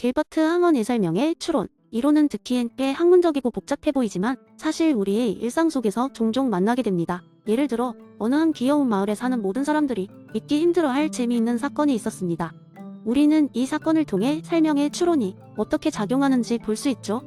길버트 항원의 설명의 추론. 이론은 듣기엔 꽤 학문적이고 복잡해 보이지만 사실 우리의 일상 속에서 종종 만나게 됩니다. 예를 들어 어느 한 귀여운 마을에 사는 모든 사람들이 믿기 힘들어할 재미있는 사건이 있었습니다. 우리는 이 사건을 통해 설명의 추론이 어떻게 작용하는지 볼 수 있죠.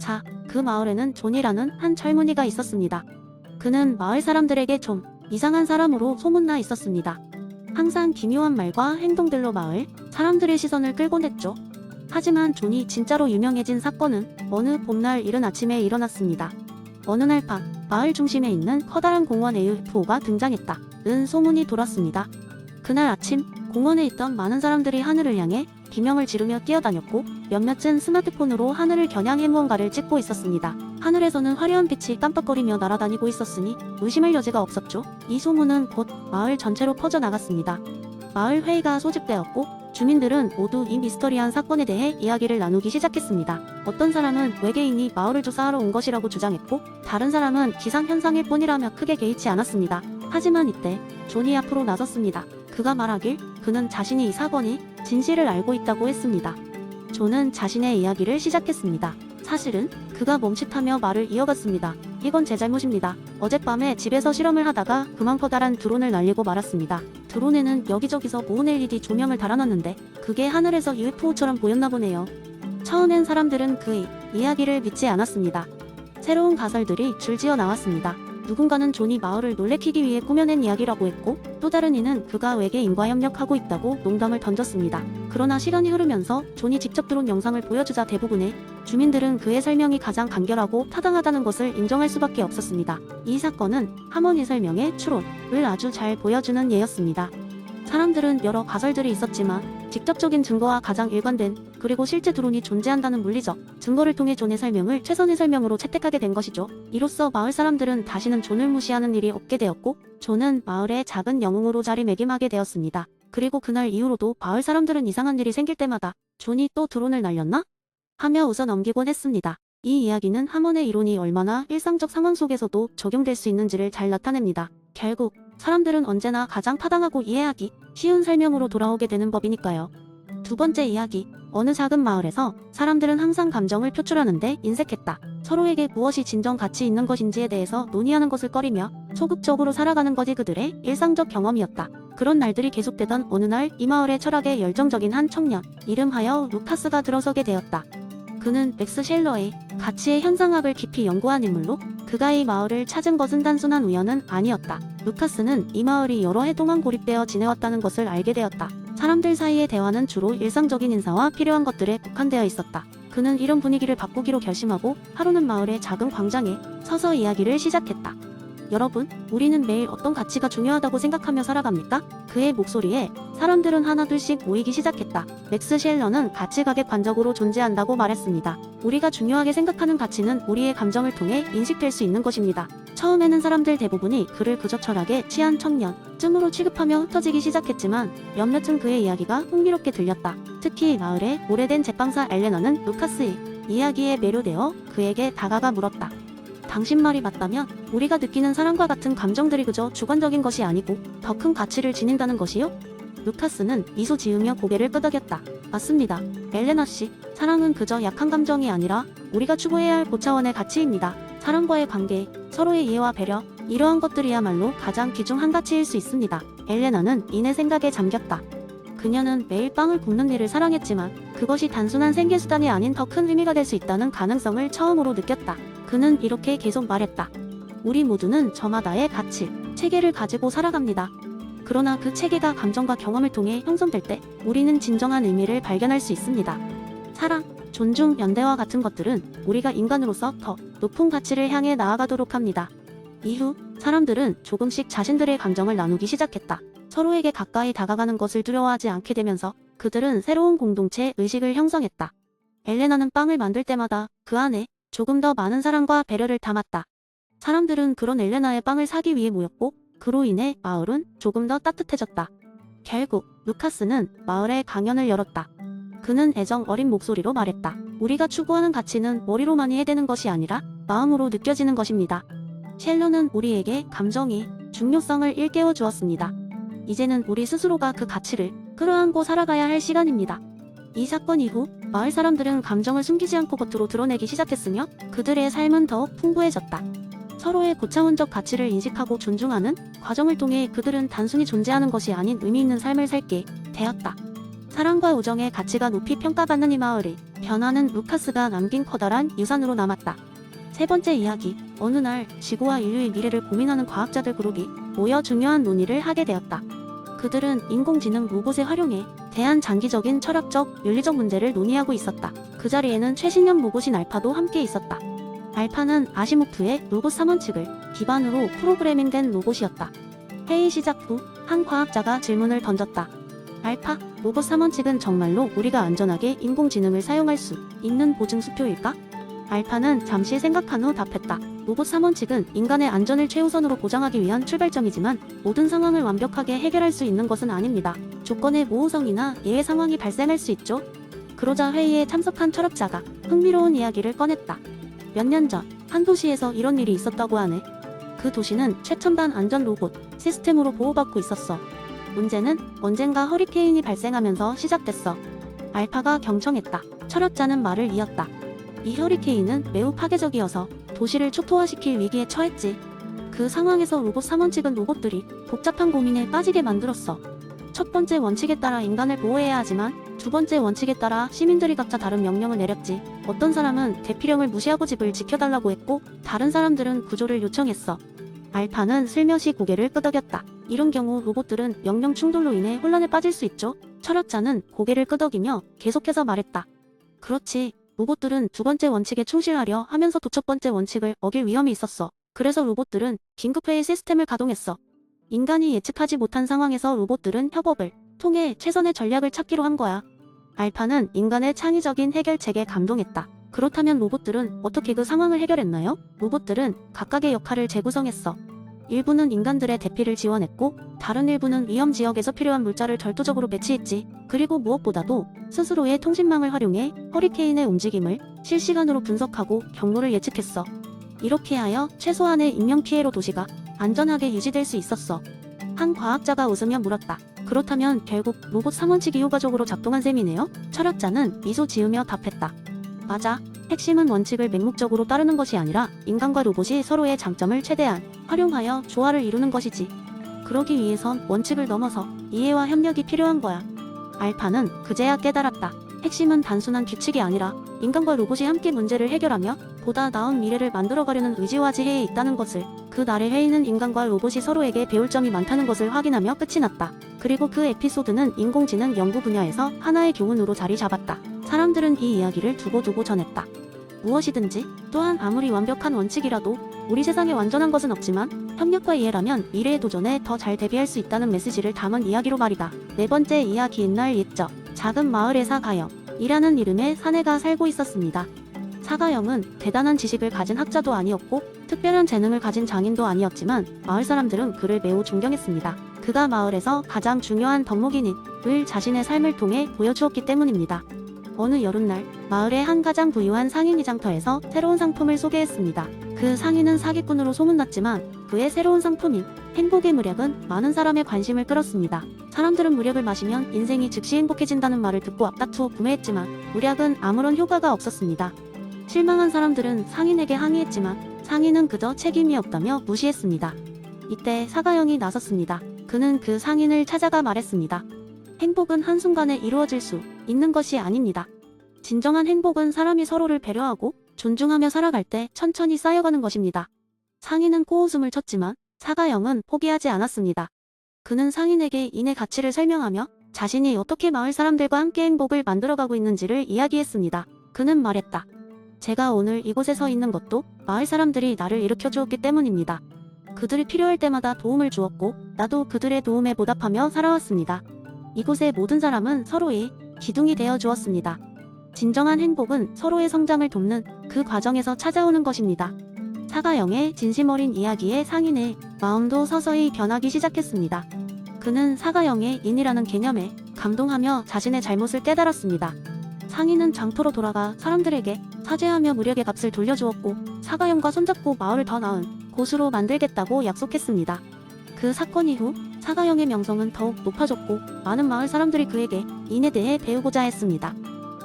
자, 그 마을에는 존이라는 한 젊은이가 있었습니다. 그는 마을 사람들에게 좀 이상한 사람으로 소문나 있었습니다. 항상 기묘한 말과 행동들로 마을 사람들의 시선을 끌곤 했죠. 하지만 존이 진짜로 유명해진 사건은 어느 봄날 이른 아침에 일어났습니다. 어느 날 밤 마을 중심에 있는 커다란 공원에 UFO가 등장했다. 는 소문이 돌았습니다. 그날 아침 공원에 있던 많은 사람들이 하늘을 향해 비명을 지르며 뛰어다녔고 몇몇은 스마트폰으로 하늘을 겨냥해 무언가를 찍고 있었습니다. 하늘에서는 화려한 빛이 깜빡거리며 날아다니고 있었으니 의심할 여지가 없었죠. 이 소문은 곧 마을 전체로 퍼져나갔습니다. 마을 회의가 소집되었고 주민들은 모두 이 미스터리한 사건에 대해 이야기를 나누기 시작했습니다. 어떤 사람은 외계인이 마을을 조사하러 온 것이라고 주장했고 다른 사람은 기상현상일 뿐이라며 크게 개의치 않았습니다. 하지만 이때 존이 앞으로 나섰습니다. 그가 말하길 그는 자신이 이 사건이 진실을 알고 있다고 했습니다. 존은 자신의 이야기를 시작했습니다. 사실은 그가 멈칫하며 말을 이어갔습니다. 이건 제 잘못입니다. 어젯밤에 집에서 실험을 하다가 그만 커다란 드론을 날리고 말았습니다. 드론에는 여기저기서 모은 LED 조명을 달아놨는데 그게 하늘에서 UFO처럼 보였나 보네요. 처음엔 사람들은 그의 이야기를 믿지 않았습니다. 새로운 가설들이 줄지어 나왔습니다. 누군가는 존이 마을을 놀래키기 위해 꾸며낸 이야기라고 했고 또 다른 이는 그가 외계인과 협력하고 있다고 농담을 던졌습니다. 그러나 시간이 흐르면서 존이 직접 들어온 영상을 보여주자 대부분의 주민들은 그의 설명이 가장 간결하고 타당하다는 것을 인정할 수밖에 없었습니다. 이 사건은 하모니 설명의 추론을 아주 잘 보여주는 예였습니다. 사람들은 여러 가설들이 있었지만 직접적인 증거와 가장 일관된 그리고 실제 드론이 존재한다는 물리적 증거를 통해 존의 설명을 최선의 설명으로 채택하게 된 것이죠. 이로써 마을 사람들은 다시는 존을 무시하는 일이 없게 되었고 존은 마을의 작은 영웅으로 자리매김하게 되었습니다. 그리고 그날 이후로도 마을 사람들은 이상한 일이 생길 때마다 존이 또 드론을 날렸나? 하며 웃어 넘기곤 했습니다. 이 이야기는 하몬의 이론이 얼마나 일상적 상황 속에서도 적용될 수 있는지를 잘 나타냅니다. 결국 사람들은 언제나 가장 타당하고 이해하기 쉬운 설명으로 돌아오게 되는 법이니까요. 두 번째 이야기. 어느 작은 마을에서 사람들은 항상 감정을 표출하는데 인색했다. 서로에게 무엇이 진정 가치 있는 것인지에 대해서 논의하는 것을 꺼리며 소극적으로 살아가는 것이 그들의 일상적 경험이었다. 그런 날들이 계속되던 어느 날 이 마을의 철학에 열정적인 한 청년, 이름하여 루카스가 들어서게 되었다. 그는 맥스 셸러의 가치의 현상학을 깊이 연구한 인물로 그가 이 마을을 찾은 것은 단순한 우연은 아니었다. 루카스는 이 마을이 여러 해 동안 고립되어 지내왔다는 것을 알게 되었다. 사람들 사이의 대화는 주로 일상적인 인사와 필요한 것들에 국한되어 있었다. 그는 이런 분위기를 바꾸기로 결심하고 하루는 마을의 작은 광장에 서서 이야기를 시작했다. 여러분, 우리는 매일 어떤 가치가 중요하다고 생각하며 살아갑니까? 그의 목소리에 사람들은 하나둘씩 모이기 시작했다. 맥스 셸러는 가치가 객관적으로 존재한다고 말했습니다. 우리가 중요하게 생각하는 가치는 우리의 감정을 통해 인식될 수 있는 것입니다. 처음에는 사람들 대부분이 그를 그저 철학에 취한 청년, 쯤으로 취급하며 흩어지기 시작했지만 몇몇은 그의 이야기가 흥미롭게 들렸다. 특히 마을의 오래된 제빵사 엘레너는 루카스의 이야기에 매료되어 그에게 다가가 물었다. 당신 말이 맞다면 우리가 느끼는 사랑과 같은 감정들이 그저 주관적인 것이 아니고 더 큰 가치를 지닌다는 것이요? 루카스는 미소 지으며 고개를 끄덕였다. 맞습니다. 엘레나 씨, 사랑은 그저 약한 감정이 아니라 우리가 추구해야 할 고차원의 가치입니다. 사람과의 관계, 서로의 이해와 배려, 이러한 것들이야말로 가장 귀중 한 가치일 수 있습니다. 엘레나는 이내 생각에 잠겼다. 그녀는 매일 빵을 굽는 일을 사랑했지만 그것이 단순한 생계수단이 아닌 더 큰 의미가 될 수 있다는 가능성을 처음으로 느꼈다. 그는 이렇게 계속 말했다. 우리 모두는 저마다의 가치, 체계를 가지고 살아갑니다. 그러나 그 체계가 감정과 경험을 통해 형성될 때 우리는 진정한 의미를 발견할 수 있습니다. 사랑, 존중, 연대와 같은 것들은 우리가 인간으로서 더 높은 가치를 향해 나아가도록 합니다. 이후 사람들은 조금씩 자신들의 감정을 나누기 시작했다. 서로에게 가까이 다가가는 것을 두려워하지 않게 되면서 그들은 새로운 공동체 의식을 형성했다. 엘레나는 빵을 만들 때마다 그 안에 조금 더 많은 사랑과 배려를 담았다. 사람들은 그런 엘레나의 빵을 사기 위해 모였고 그로 인해 마을은 조금 더 따뜻해졌다. 결국 루카스는 마을에 강연을 열었다. 그는 애정 어린 목소리로 말했다. 우리가 추구하는 가치는 머리로만 이 해되는 것이 아니라 마음으로 느껴지는 것입니다. 셸러는 우리에게 감정이 중요성을 일깨워 주었습니다. 이제는 우리 스스로가 그 가치를 끌어안고 살아가야 할 시간입니다. 이 사건 이후 마을 사람들은 감정을 숨기지 않고 겉으로 드러내기 시작했으며 그들의 삶은 더욱 풍부해졌다. 서로의 고차원적 가치를 인식하고 존중하는 과정을 통해 그들은 단순히 존재하는 것이 아닌 의미 있는 삶을 살게 되었다. 사랑과 우정의 가치가 높이 평가받는 이 마을이 변화는 루카스가 남긴 커다란 유산으로 남았다. 세 번째 이야기. 어느 날 지구와 인류의 미래를 고민하는 과학자들 그룹이 모여 중요한 논의를 하게 되었다. 그들은 인공지능 로봇을 활용해 대한 장기적인 철학적, 윤리적 문제를 논의하고 있었다. 그 자리에는 최신형 로봇인 알파도 함께 있었다. 알파는 아시모프의 로봇 3원 측을 기반으로 프로그래밍된 로봇이었다. 회의 시작 후 한 과학자가 질문을 던졌다. 알파, 로봇 3원 측은 정말로 우리가 안전하게 인공지능을 사용할 수 있는 보증 수표일까? 알파는 잠시 생각한 후 답했다. 로봇 3원 측은 인간의 안전을 최우선으로 보장하기 위한 출발점이지만 모든 상황을 완벽하게 해결할 수 있는 것은 아닙니다. 조건의 모호성이나 예외 상황이 발생할 수 있죠. 그러자 회의에 참석한 철학자가 흥미로운 이야기를 꺼냈다. 몇 년 전 한 도시에서 이런 일이 있었다고 하네. 그 도시는 최첨단 안전 로봇 시스템으로 보호받고 있었어. 문제는 언젠가 허리케인이 발생하면서 시작됐어. 알파가 경청했다. 철학자는 말을 이었다. 이 허리케인은 매우 파괴적이어서 도시를 초토화시킬 위기에 처했지. 그 상황에서 로봇 3원 측은 로봇들이 복잡한 고민에 빠지게 만들었어. 첫 번째 원칙에 따라 인간을 보호해야 하지만 두 번째 원칙에 따라 시민들이 각자 다른 명령을 내렸지. 어떤 사람은 대피령을 무시하고 집을 지켜달라고 했고 다른 사람들은 구조를 요청했어. 알파는 슬며시 고개를 끄덕였다. 이런 경우 로봇들은 명령 충돌로 인해 혼란에 빠질 수 있죠. 철학자는 고개를 끄덕이며 계속해서 말했다. 그렇지. 로봇들은 두 번째 원칙에 충실하려 하면서 도 첫 번째 원칙을 어길 위험이 있었어. 그래서 로봇들은 긴급회의 시스템을 가동했어. 인간이 예측하지 못한 상황에서 로봇들은 협업을 통해 최선의 전략을 찾기로 한 거야. 알파는 인간의 창의적인 해결책에 감동했다. 그렇다면 로봇들은 어떻게 그 상황을 해결했나요? 로봇들은 각각의 역할을 재구성했어. 일부는 인간들의 대피를 지원했고, 다른 일부는 위험 지역에서 필요한 물자를 절도적으로 배치했지. 그리고 무엇보다도 스스로의 통신망을 활용해 허리케인의 움직임을 실시간으로 분석하고 경로를 예측했어. 이렇게 하여 최소한의 인명 피해로 도시가 안전하게 유지될 수 있었어. 한 과학자가 웃으며 물었다. 그렇다면 결국 로봇 3원칙이 효과적으로 작동한 셈이네요? 철학자는 미소 지으며 답했다. 맞아. 핵심은 원칙을 맹목적으로 따르는 것이 아니라 인간과 로봇이 서로의 장점을 최대한 활용하여 조화를 이루는 것이지. 그러기 위해선 원칙을 넘어서 이해와 협력이 필요한 거야. 알파는 그제야 깨달았다. 핵심은 단순한 규칙이 아니라 인간과 로봇이 함께 문제를 해결하며 보다 나은 미래를 만들어가려는 의지와 지혜에 있다는 것을 그 날의 회의는 인간과 로봇이 서로에게 배울 점이 많다는 것을 확인하며 끝이 났다. 그리고 그 에피소드는 인공지능 연구 분야에서 하나의 교훈으로 자리 잡았다. 사람들은 이 이야기를 두고두고 전했다. 무엇이든지 또한 아무리 완벽한 원칙이라도 우리 세상에 완전한 것은 없지만 협력과 이해라면 미래의 도전에 더 잘 대비할 수 있다는 메시지를 담은 이야기로 말이다. 네 번째 이야기 옛날 옛적 작은 마을의 사가영 이라는 이름의 사내가 살고 있었습니다. 사가영은 대단한 지식을 가진 학자도 아니었고 특별한 재능을 가진 장인도 아니었지만 마을 사람들은 그를 매우 존경했습니다. 그가 마을에서 가장 중요한 덕목인인 을 자신의 삶을 통해 보여주었기 때문입니다. 어느 여름날 마을의 한 가장 부유한 상인 이 장터에서 새로운 상품을 소개했습니다. 그 상인은 사기꾼으로 소문났지만 그의 새로운 상품인 행복의 무력은 많은 사람의 관심을 끌었습니다. 사람들은 무력을 마시면 인생이 즉시 행복해진다는 말을 듣고 앞다투어 구매했지만 무력은 아무런 효과가 없었습니다. 실망한 사람들은 상인에게 항의했지만 상인은 그저 책임이 없다며 무시했습니다. 이때 사가영이 나섰습니다. 그는 그 상인을 찾아가 말했습니다. 행복은 한순간에 이루어질 수 있는 것이 아닙니다. 진정한 행복은 사람이 서로를 배려하고 존중하며 살아갈 때 천천히 쌓여가는 것입니다. 상인은 코웃음을 쳤지만 사가영은 포기하지 않았습니다. 그는 상인에게 인의 가치를 설명하며 자신이 어떻게 마을 사람들과 함께 행복을 만들어가고 있는지를 이야기했습니다. 그는 말했다. 제가 오늘 이곳에 서 있는 것도 마을 사람들이 나를 일으켜 주었기 때문입니다. 그들이 필요할 때마다 도움을 주었고 나도 그들의 도움에 보답하며 살아왔습니다. 이곳의 모든 사람은 서로의 기둥이 되어 주었습니다. 진정한 행복은 서로의 성장을 돕는 그 과정에서 찾아오는 것입니다. 사가영의 진심 어린 이야기에 상인의 마음도 서서히 변하기 시작했습니다. 그는 사가영의 인이라는 개념에 감동하며 자신의 잘못을 깨달았습니다. 상인은 장터로 돌아가 사람들에게 사죄하며 무력의 값을 돌려주었고 사가영과 손잡고 마을을 더 나은 곳으로 만들겠다고 약속했습니다. 그 사건 이후 사가영의 명성은 더욱 높아졌고 많은 마을 사람들이 그에게 인에 대해 배우고자 했습니다.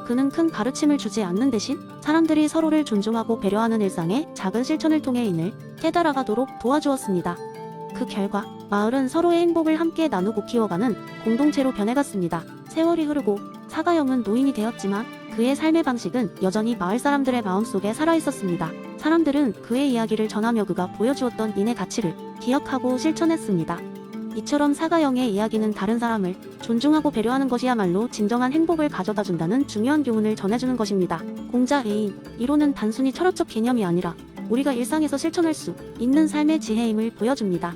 그는 큰 가르침을 주지 않는 대신 사람들이 서로를 존중하고 배려하는 일상의 작은 실천을 통해 인을 깨달아가도록 도와주었습니다. 그 결과 마을은 서로의 행복을 함께 나누고 키워가는 공동체로 변해갔습니다. 세월이 흐르고 사가영은 노인이 되었지만 그의 삶의 방식은 여전히 마을 사람들의 마음속에 살아있었습니다. 사람들은 그의 이야기를 전하며 그가 보여주었던 인의 가치를 기억하고 실천했습니다. 이처럼 사가영의 이야기는 다른 사람을 존중하고 배려하는 것이야말로 진정한 행복을 가져다 준다는 중요한 교훈을 전해주는 것입니다. 공자 애인, 이론은 단순히 철학적 개념이 아니라 우리가 일상에서 실천할 수 있는 삶의 지혜임을 보여줍니다.